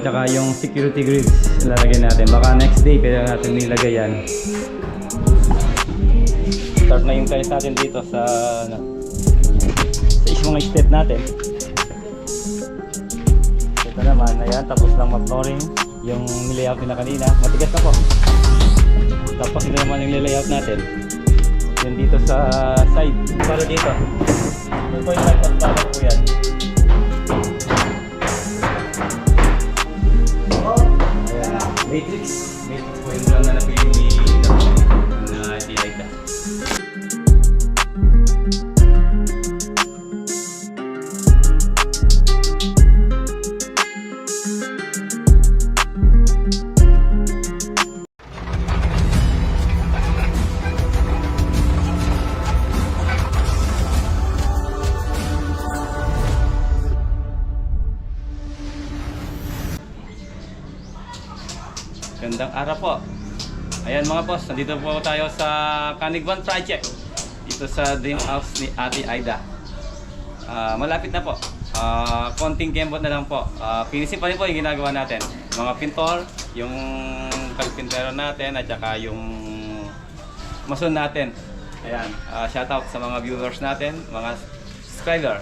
cable at saka yung security grills lalagyan natin. Baka next day pwede natin nilagay yan. Start na yung tiles natin dito sa ano, sa is mga step natin. Ito naman, ayan, tapos lang mag-flooring yung nilayout nila kanina. Matigas na po. Tapos ito naman yung nilayout natin. Yan dito sa side. Para dito. Yung po yung light at para po yan. Matrix. Matrix po yung brand na napili ni Gandang araw po. Ayan mga boss, nandito po tayo sa Canigban Project. Dito sa dream house ni Ate Aida. Ah, malapit na po. Ah, konting kembot na lang po. Uh, finisin pa rin po yung ginagawa natin. Mga pintor, yung kalpintero natin at saka yung mason natin. Ayan, ah, shoutout sa mga viewers natin, mga subscriber.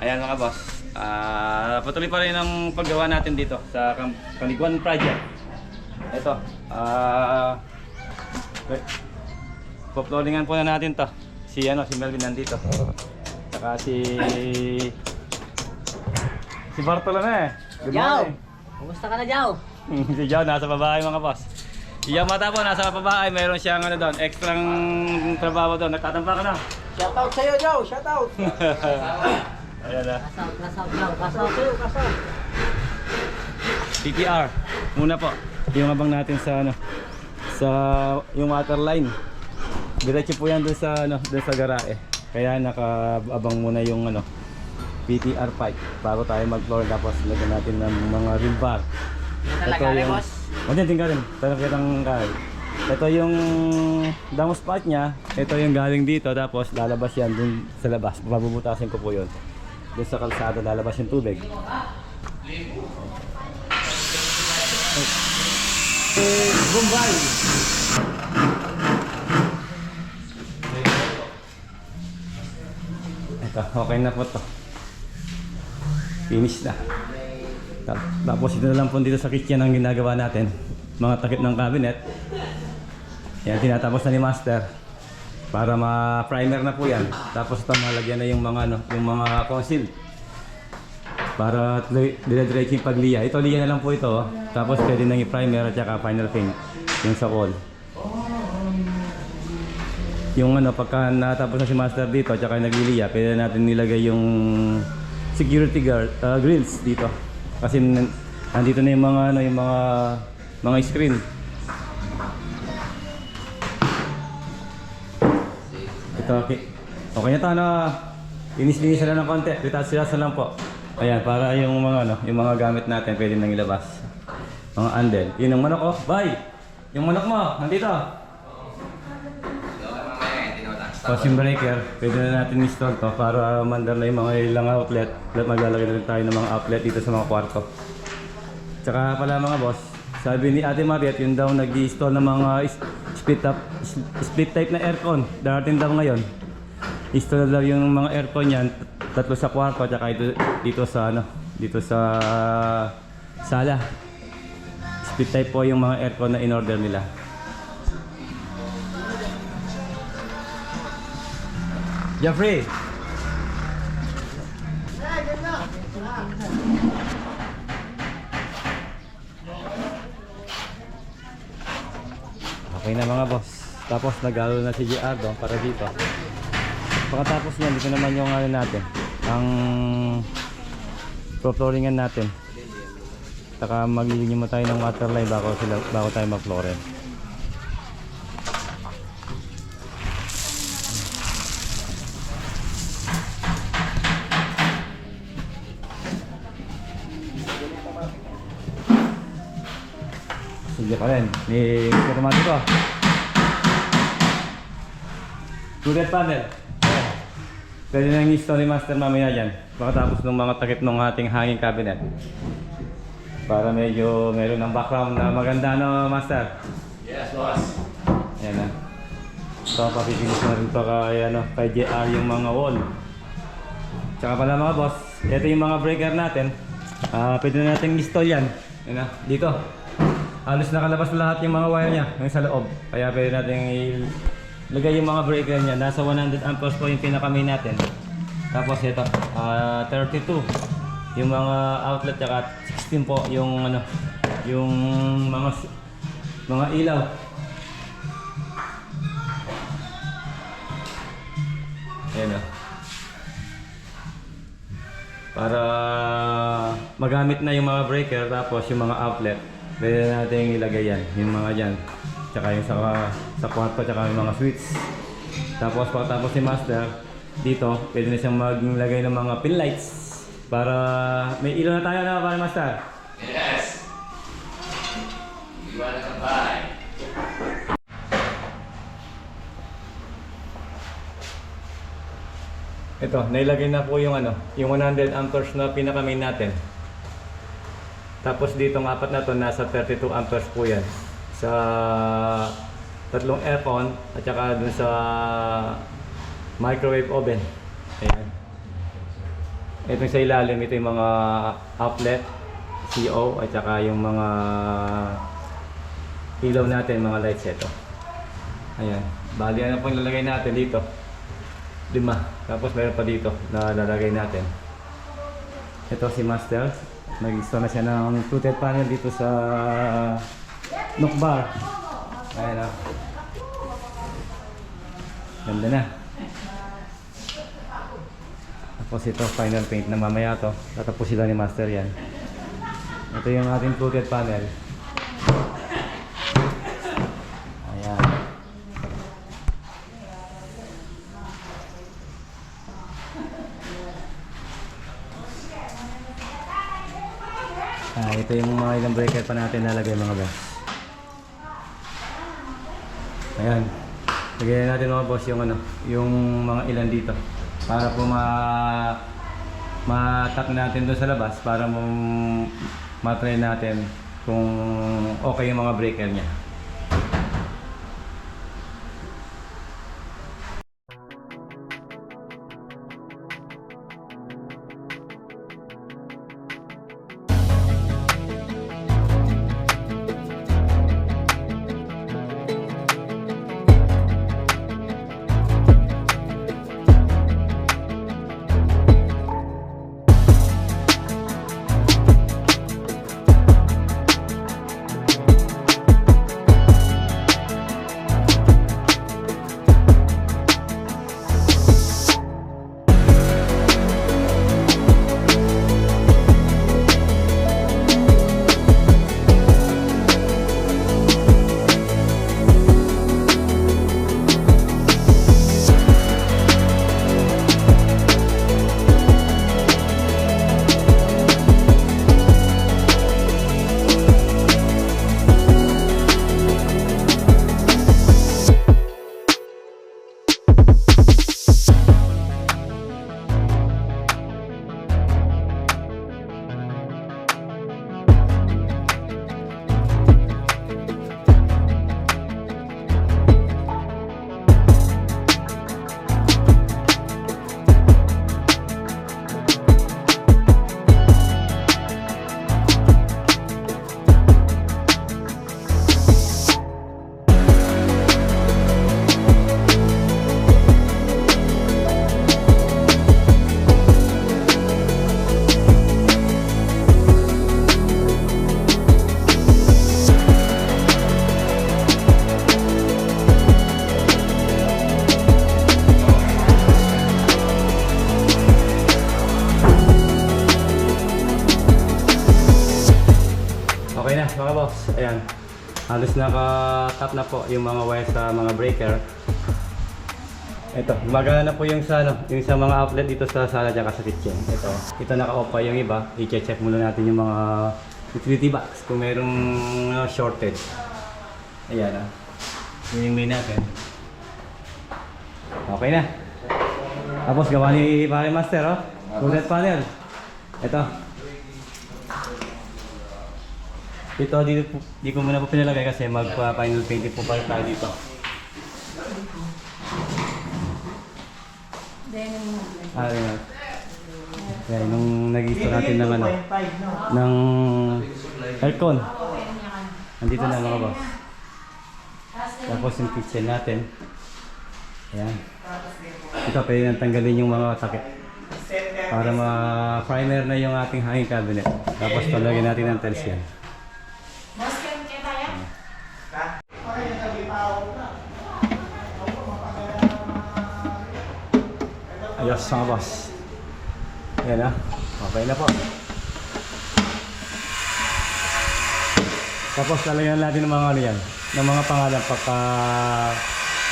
Ayan mga boss. Ah, patuloy pa rin ang paggawa natin dito sa Kaniguan Project. Ito. Ah, uh, Poploadingan po na natin 'to. Si ano, si Melvin nandito. Saka si si Bartolome. Good morning. Kumusta ka na, Yaw? si Joe nasa babae mga boss. Si Yamata po nasa babae, mayroon siyang ano doon, extrang trabaho doon. Nagtatampa ka na. Shoutout sa'yo, Yaw! Shoutout! Ayan na. Kasaw, kasaw, Yaw! Kasaw sa'yo, kasaw! PPR. Muna po. Yung abang natin sa ano sa yung water line. Diretso po yan doon sa ano, doon sa garae. Kaya nakaabang muna yung ano PTR pipe bago tayo mag-floor tapos lagyan natin ng mga rim bar. Talaga rin, boss? O din, tingnan rin. Talaga kitang kahit. Ito yung damos part niya. Ito yung galing dito tapos lalabas yan dun sa labas. Babubutasin ko po yun. Doon sa kalsada lalabas yung tubig. Bombay! Ito, okay na po to. Finish na. Ta- Tapos ito na lang po dito sa kitchen ang ginagawa natin. Mga takip ng cabinet. Yan, tinatapos na ni Master. Para ma-primer na po yan. Tapos ito malagyan na yung mga ano, yung mga conceal. Para dire-diretso yung pagliya. Ito liya na lang po ito. Tapos pwede nang i-primer at saka final paint. Yung sa wall. Yung ano, pagka natapos na si Master dito at saka nagliliya, pwede natin nilagay yung security guard, uh, grills dito. Kasi nan- nandito na yung mga ano, yung mga mga screen. Ito, okay. Okay na to, ano, na lang ng konti. Retouch-retouch na lang po. Ayan, para yung mga ano, yung mga gamit natin pwede nang ilabas. Mga andel. Yun ang manok, oh. Bye! Yung manok mo, nandito. Tapos yung breaker, pwede na natin install to para mandar na yung mga ilang outlet. At maglalagay na rin tayo ng mga outlet dito sa mga kwarto. Tsaka pala mga boss, sabi ni Ate Mariat, yun daw nag-install ng mga split, up, split type na aircon. Darating daw ngayon. Install daw yung mga aircon yan, tatlo sa kwarto, tsaka dito, dito sa ano, dito sa sala. Split type po yung mga aircon na in-order nila. Jeffrey! Okay na mga boss. Tapos nag-alo na si JR doon para dito. Pagkatapos niyan, dito naman yung ano natin. Ang flooringan natin. Saka maglilinya mo tayo ng waterline bago, sila, bago tayo mag-flooring. Sige pa rin. Ni Mr. Romatico. Good panel. Pwede nang install ni Master mamaya dyan. Pagkatapos ng mga takip ng ating hanging cabinet. Para medyo meron ng background na maganda no, Master? Yes, boss. Ayan na. So, papipinis na rin pa kay, ano, kay JR yung mga wall. Tsaka pala mga boss, ito yung mga breaker natin. Ah, pwede na natin install yan. Ayan na, dito. Halos nakalabas na lahat yung mga wire niya, yung sa loob. Kaya pwede natin ilagay yung mga breaker niya. Nasa 100 amperes po yung pinaka-main natin. Tapos ito, ah, 32. Yung mga outlet tsaka 16 po yung ano, yung mga mga ilaw. Ayan o. Para magamit na yung mga breaker tapos yung mga outlet, pwede natin ilagay yan, yung mga dyan. Tsaka yung sa, sa kwarto, tsaka yung mga switch. Tapos pagkatapos si master, dito, pwede na siyang maglagay ng mga pin lights. Para may ilaw na tayo na para master. Yes. Iwan ka ba? Ito, nailagay na po yung ano, yung 100 amperes na pinaka main natin. Tapos dito ng apat na to nasa 32 amperes po yan. Sa tatlong aircon at saka dun sa microwave oven. Ayan. Ito sa ilalim, ito yung mga outlet, CO at saka yung mga ilaw natin, mga lights ito. Ayan. Bali, ano pong lalagay natin dito? lima. Tapos meron pa dito na lalagay natin. Ito si Master. Nag-install na siya ng fluted panel dito sa knock bar. Ayan na. Ganda na. Tapos ito, final paint na mamaya to. Tatapos sila ni Master yan. Ito yung ating fluted panel. Ayan. Ah, ito yung mga ilang breaker pa natin nalagay mga boss. Ayan. Lagyan natin mga boss yung ano, yung mga ilan dito. Para po ma ma-tap natin doon sa labas para mo ma-try natin kung okay yung mga breaker niya. Naka-tap na po yung mga wire sa mga breaker. Ito, gumagana na po yung sa, ano, yung sa mga outlet dito sa sala at sa kitchen. Ito, ito naka-off pa yung iba. I-check muna natin yung mga utility box kung merong uh, shortage. Ayan ah. Yun yung main natin. Okay na. Tapos gawa ni Pare Master oh. Bullet panel. Ito. Ito, dito po, di ko muna po pinalagay kasi magpa-final painting po pala tayo dito. Ah, yun. Yan, nung nag-install natin ng ano, ng aircon. Nandito na mga boss. Tapos yung kitchen natin. Ayan. Ito, pwede nang tanggalin yung mga takip. Para ma-primer na yung ating hanging cabinet. Tapos palagyan natin ng tiles yan. Ayos mga boss. Ayan na. Okay na po. Tapos lalagyan natin ng mga ano yan. Ng mga pangalan pagka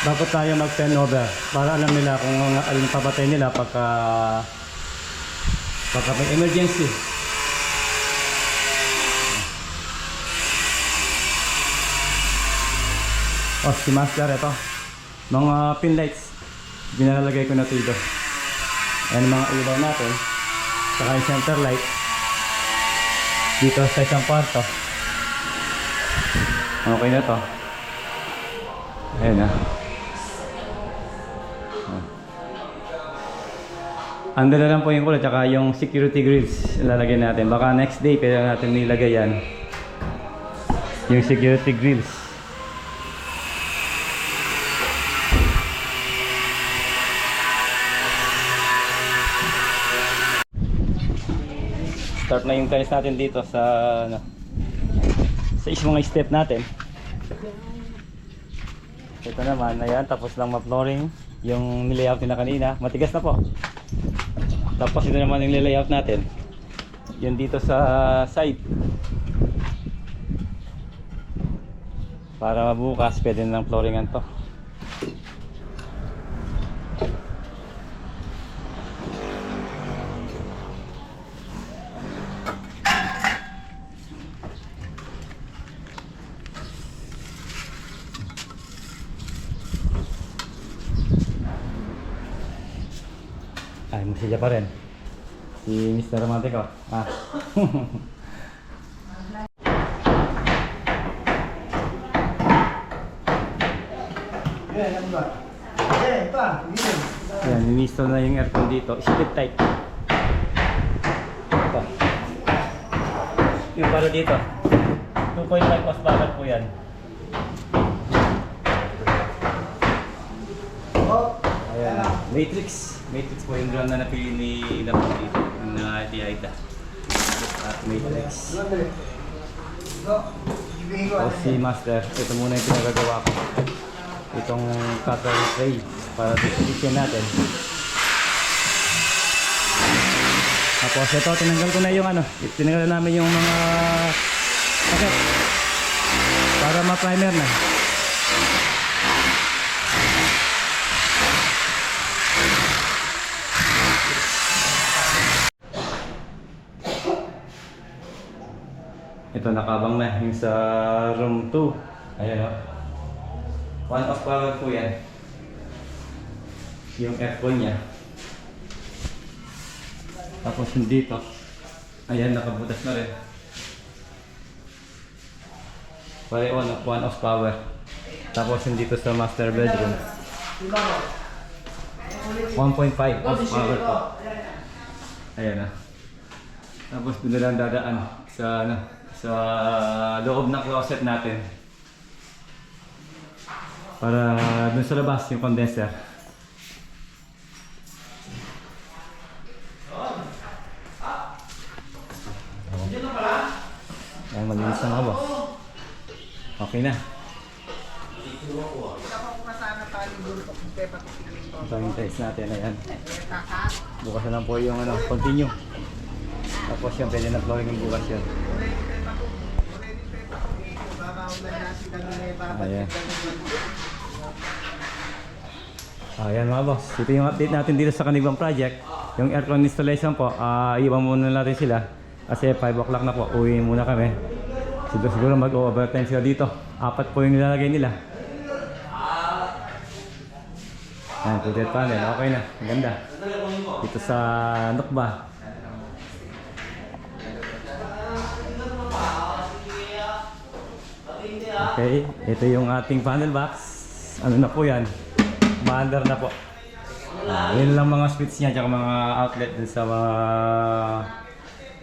dapat tayo mag over para alam nila kung alin papatay nila pagka pagka may emergency. Oh, si Master ito. Mga pin lights. Binalagay ko na ito dito. Yan ang mga ilaw natin. Saka yung center light. Dito sa isang kwarto. Okay na to. Ayan na. Ando na lang po yung kulay, tsaka yung security grills lalagay natin. Baka next day pwede natin nilagay yan. Yung security grills. Start na yung tiles natin dito sa ano, sa is mga step natin. Ito naman, ayan, tapos lang ma-flooring yung nilayout na kanina. Matigas na po. Tapos ito naman yung nilayout natin. Yun dito sa side. Para bukas, pwede na ng flooringan to. Masaya pa. Si Mr. Romantico. Ah. Yan, in-install na yung aircon dito. Split type. Ito. Yung para dito. 2.5 horsepower po yan. Oh, Ayan. Matrix. Matrix po yung drone na napili ni Lapon dito. Na di Aida. At Matrix. O si Master, ito muna yung pinagagawa ko. Itong cutter tray para distribution natin. Tapos ito, tinanggal ko na yung ano, tinanggal na namin yung mga paket para ma-primer na. Nakabang na yung sa room 2. Ayan o. One off power po yan. Yung aircon niya. Tapos dito. Ayan, nakabutas na rin. Pare on, one off power. Tapos dito sa master bedroom. 1.5 off power po. Ayan na. Tapos doon na lang dadaan sa ano, sa loob ng closet natin. Para doon sa labas yung condenser. Ayan, malinis na boss. Okay na. Ito yung test natin, ayan. Bukas na lang po yung ano, continue. Tapos yan, pwede na flooring yung bukas yan. Ayan. Ayan mga boss, ito yung update natin dito sa Kanibang Project. Yung aircon installation po, ah iwan muna natin sila. Kasi 5 o'clock na po, uwi muna kami. Siguro, siguro mag-overtime sila dito. Apat po yung nilalagay nila. Ayan, fluted panel, okay na, maganda. Dito sa Nukba. Okay, ito yung ating panel box. Ano na po yan? Commander na po. Ah, yun lang mga switch niya, tsaka mga outlet dun sa mga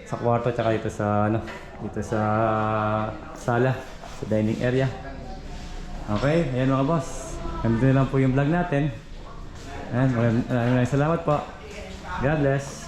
sa kwarto, tsaka dito sa ano, dito sa sala, sa dining area. Okay, ayan mga boss. Ganito na lang po yung vlog natin. Ayan, maraming maraming salamat po. God bless.